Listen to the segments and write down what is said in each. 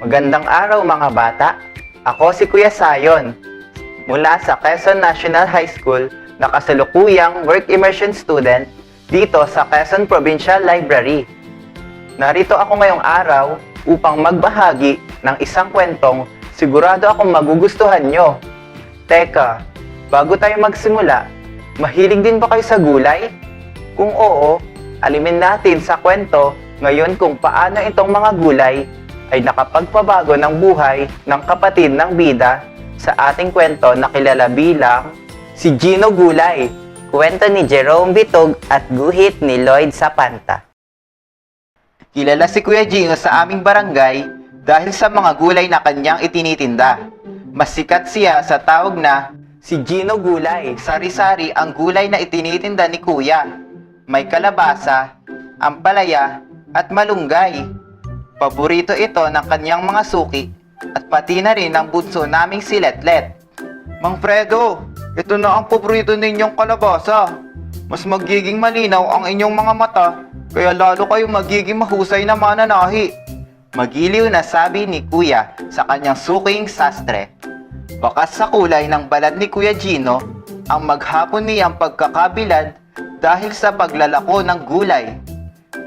Magandang araw mga bata. Ako si Kuya Sayon mula sa Quezon National High School na kasalukuyang work immersion student dito sa Quezon Provincial Library. Narito ako ngayong araw upang magbahagi ng isang kwentong sigurado akong magugustuhan nyo. Teka, bago tayo magsimula, mahilig din ba kayo sa gulay? Kung oo, alimin natin sa kwento ngayon kung paano itong mga gulay ay nakapagpabago ng buhay ng kapatid ng bida sa ating kwento na kilala bilang si Gino Gulay. Kwento ni Jerome Bitog at guhit ni Lloyd Sapanta. Kilala si Kuya Gino sa aming barangay dahil sa mga gulay na kanyang itinitinda. Mas sikat siya sa tawag na si Gino Gulay. Sari-sari ang gulay na itinitinda ni Kuya. May kalabasa, ampalaya, at malunggay. Paborito ito ng kanyang mga suki at pati na rin ng bunso naming si Letlet. Mang Fredo, ito na ang paborito ninyong kalabasa. Mas magiging malinaw ang inyong mga mata, kaya lalo kayo magiging mahusay na mananahi. Magiliw na sabi ni Kuya sa kanyang suking sastre. Bakas sa kulay ng balat ni Kuya Gino, ang maghapon niyang pagkakabilad dahil sa paglalako ng gulay.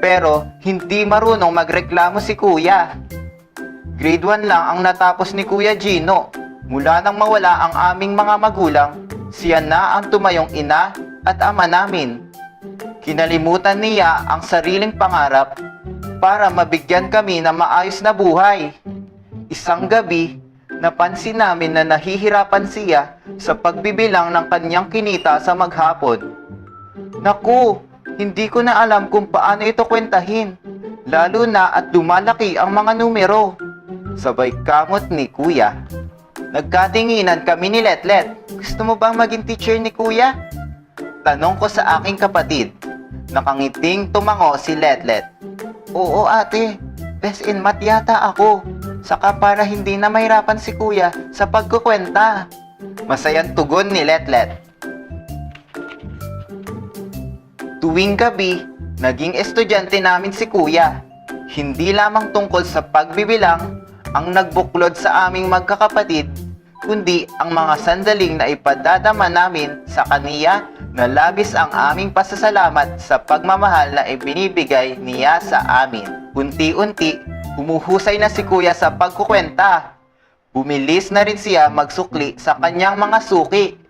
Pero hindi marunong magreklamo si Kuya. Grade 1 lang ang natapos ni Kuya Gino. Mula nang mawala ang aming mga magulang, siya na ang tumayong ina at ama namin. Kinalimutan niya ang sariling pangarap para mabigyan kami ng maayos na buhay. Isang gabi, napansin namin na nahihirapan siya sa pagbibilang ng kanyang kinita sa maghapon. Naku, hindi ko na alam kung paano ito kwentahin. Lalo na at lumalaki ang mga numero. Sabay kamot ni Kuya. Nagkatinginan kami ni Letlet. Gusto mo bang maging teacher ni Kuya? Tanong ko sa aking kapatid. Nakangiting tumango si Letlet. Oo ate, best in math yata ako. Saka para hindi na mahirapan si Kuya sa pagkukwenta. Masayang tugon ni Letlet. Tuwing gabi, naging estudyante namin si Kuya. Hindi lamang tungkol sa pagbibilang ang nagbuklod sa aming magkakapatid, kundi ang mga sandaling na ipadadama namin sa kaniya na labis ang aming pasasalamat sa pagmamahal na ibinibigay niya sa amin. Unti-unti, humuhusay na si Kuya sa pagkukwenta. Bumilis na rin siya magsukli sa kanyang mga suki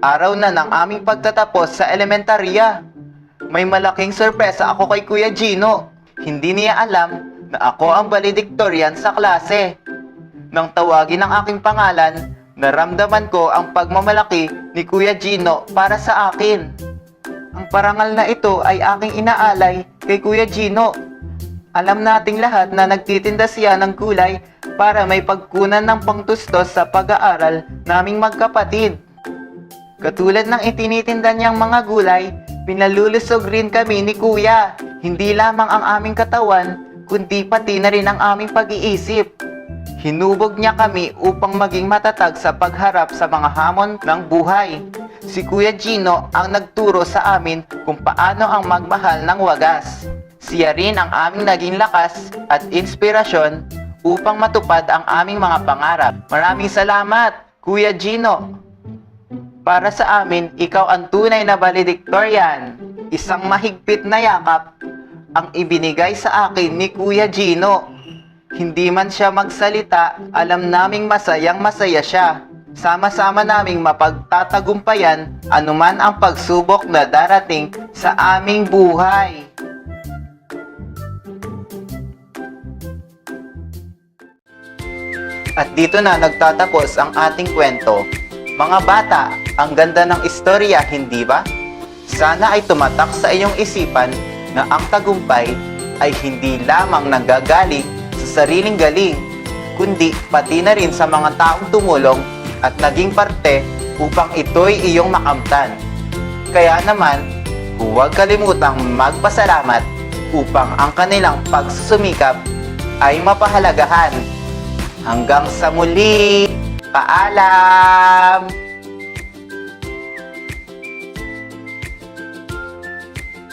Araw na ng aming pagtatapos sa elementarya. May malaking sorpresa ako kay Kuya Gino. Hindi niya alam na ako ang valedictorian sa klase. Nang tawagin ang aking pangalan, naramdaman ko ang pagmamalaki ni Kuya Gino para sa akin. Ang parangal na ito ay aking inaalay kay Kuya Gino. Alam nating lahat na nagtitinda siya ng gulay para may pagkunan ng pangtustos sa pag-aaral naming magkapatid. Katulad ng itinitinda niyang mga gulay, pinalulusog rin kami ni Kuya. Hindi lamang ang aming katawan, kundi pati na rin ang aming pag-iisip. Hinubog niya kami upang maging matatag sa pagharap sa mga hamon ng buhay. Si Kuya Gino ang nagturo sa amin kung paano ang magmahal ng wagas. Siya rin ang aming naging lakas at inspirasyon upang matupad ang aming mga pangarap. Maraming salamat, Kuya Gino! Para sa amin, ikaw ang tunay na valedictorian. Isang mahigpit na yakap ang ibinigay sa akin ni Kuya Gino. Hindi man siya magsalita, alam naming masayang masaya siya. Sama-sama naming mapagtatagumpayan anuman ang pagsubok na darating sa aming buhay. At dito na nagtatapos ang ating kwento. Mga bata, ang ganda ng istorya, hindi ba? Sana ay tumatak sa iyong isipan na ang tagumpay ay hindi lamang nanggagaling sa sariling galing, kundi pati na rin sa mga taong tumulong at naging parte upang ito'y iyong makamtan. Kaya naman, huwag kalimutang magpasalamat upang ang kanilang pagsusumikap ay mapahalagahan. Hanggang sa muli, paalam!